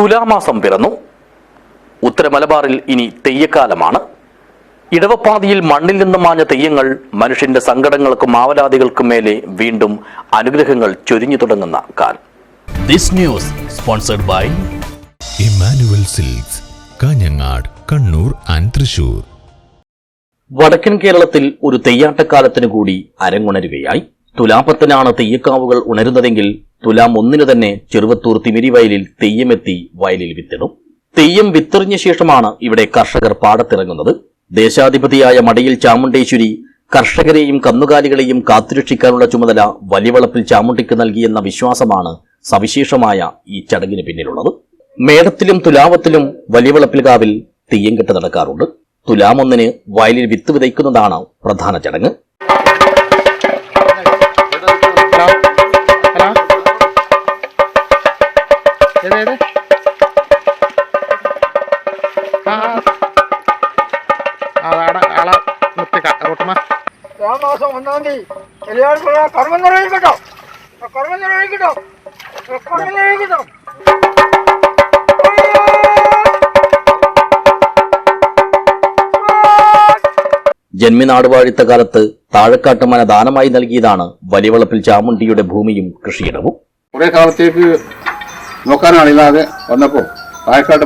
തുലാമാസം പിറന്നു. ഉത്തര മലബാറിൽ ഇനി തെയ്യക്കാലമാണ്. ഇടവപ്പാതിയിൽ മണ്ണിൽ നിന്ന് മാഞ്ഞ തെയ്യങ്ങൾ മനുഷ്യന്റെ സങ്കടങ്ങൾക്കും ആവലാതികൾക്കും മേലെ വീണ്ടും അനുഗ്രഹങ്ങൾ ചൊരിഞ്ഞു തുടങ്ങുന്ന കാലം. This news sponsored by Emmanuel silks Kanhangad Kannur and Thrissur. വടക്കൻ കേരളത്തിൽ ഒരു തെയ്യാട്ടക്കാലത്തിന് കൂടി അരങ്ങുണരുകയായി. തുലാപ്പത്തിനാണ് തെയ്യക്കാവുകൾ ഉണരുന്നതെങ്കിൽ തുലാം ഒന്നിന് തന്നെ ചെറുവത്തൂർ തിമിരിവയലിൽ തെയ്യമെത്തി വയലിൽ വിത്തിടും. തെയ്യം വിത്തെറിഞ്ഞ ശേഷമാണ് ഇവിടെ കർഷകർ പാടത്തിറങ്ങുന്നത്. ദേശാധിപതിയായ മടിയിൽ ചാമുണ്ടേശ്വരി കർഷകരെയും കന്നുകാലികളെയും കാത്തുരക്ഷിക്കാനുള്ള ചുമതല വലിവളപ്പിൽ ചാമുണ്ടിക്ക് നൽകിയെന്ന വിശ്വാസമാണ് സവിശേഷമായ ഈ ചടങ്ങിന് പിന്നിലുള്ളത്. മേടത്തിലും തുലാവത്തിലും വലിവളപ്പിൽ കാവിൽ തെയ്യം കെട്ട് നടക്കാറുണ്ട്. തുലാമൊന്നിന് വയലിൽ വിത്ത് വിതയ്ക്കുന്നതാണ് പ്രധാന ചടങ്ങ്. ഏത് ഏത് ആ. ആ ആടെ ആളെ നിർത്തിക്ക റൂട്ടുമ്മ. മാസം ഒന്നാം തീയതി. എല്ലാവർക്കും കർമ്മം നിർവഹിക്കട്ടോ കർമ്മം നിർവഹിക്കട്ടോ കർമ്മം നിർവഹിക്കട്ടോ ജന്മിനാടുവാഴിത്ത കാലത്ത് താഴക്കാട്ടുമന ദാനമായി നൽകിയതാണ് വലിയവളപ്പിൽ ചാമുണ്ടിയുടെ ഭൂമിയും കൃഷിയിടവും. കുറെ കാലത്തേക്ക് നോക്കാനാളില്ലാതെ വന്നപ്പോൾ പായക്കാട്ട്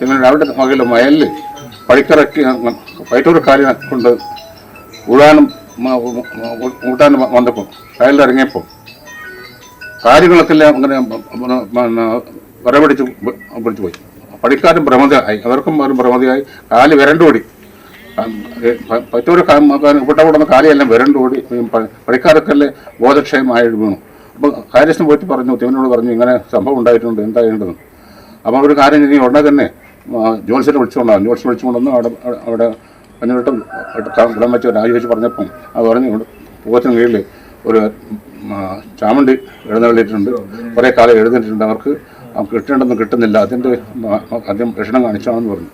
നിങ്ങളുടെ അവിടെ മകളിൽ വയലിൽ പടിക്കിറക്കി വൈറ്റൂർ കാലി കൊണ്ട് ഉഴാനും ഊട്ടാനും വന്നപ്പോൾ വയലിലിറങ്ങിയപ്പോൾ കാര്യങ്ങളൊക്കെ എല്ലാം അങ്ങനെ വിറപിടിച്ച് പിടിച്ചു പോയി. പടിക്കാരും ഭ്രമതയായി. അവർക്കും ഒരു ഭ്രമതയായി. കാൽ വിരണ്ടോടി പറ്റൂര് ഇവിടെ കൂടുന്ന കാലിയെല്ലാം വിരണ്ടോടി പഠിക്കാരൊക്കെ അല്ലേ ബോധക്ഷയമായി വീണു. അപ്പോൾ കാര്യസ്ഥൻ പോയിട്ട് പറഞ്ഞു തിവനോട് പറഞ്ഞു ഇങ്ങനെ സംഭവം ഉണ്ടായിട്ടുണ്ട് എന്താ ചെയ്യേണ്ടത്? അപ്പോൾ ഒരു കാര്യം ഇനി ഉടനെ തന്നെ ജോത്സ്യനെ വിളിച്ചുകൊണ്ടാണ് ജോത്സ്യം വിളിച്ചുകൊണ്ടെന്ന് അവിടെ അവിടെ പഞ്ഞിട്ട് ഇടം വെച്ച് രാജിവെച്ച് പറഞ്ഞപ്പം അത് പറഞ്ഞു പൂവത്തിന് കീഴിൽ ഒരു ചാമണ്ടി എഴുന്നള്ളിയിട്ടുണ്ട് കുറേ കാലം എഴുന്നേറ്റിട്ടുണ്ട് അവർക്ക് കിട്ടേണ്ടതൊന്നും കിട്ടുന്നില്ല അതിന്റെ ആദ്യം ലക്ഷണം കാണിച്ചാണെന്ന് പറഞ്ഞു.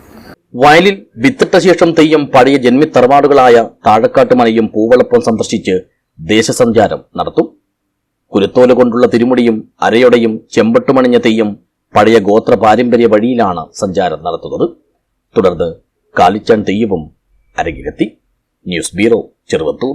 വയലിൽ വിത്തിട്ട ശേഷം തെയ്യം പഴയ ജന്മിത്തറവാടുകളായ താഴക്കാട്ടുമനയും പൂവളപ്പം സന്ദർശിച്ച് ദേശസഞ്ചാരം നടത്തും. കുരുത്തോല കൊണ്ടുള്ള തിരുമുടിയും അരയൊടയും ചെമ്പട്ടുമണിഞ്ഞ തെയ്യം പഴയ ഗോത്ര പാരമ്പര്യ വഴിയിലാണ് സഞ്ചാരം നടത്തുന്നത്. തുടർന്ന് കാലിച്ചാൻ തെയ്യവും അരങ്ങിലെത്തി ന്യൂസ് ബ്യൂറോ ചെറുവത്തൂർ.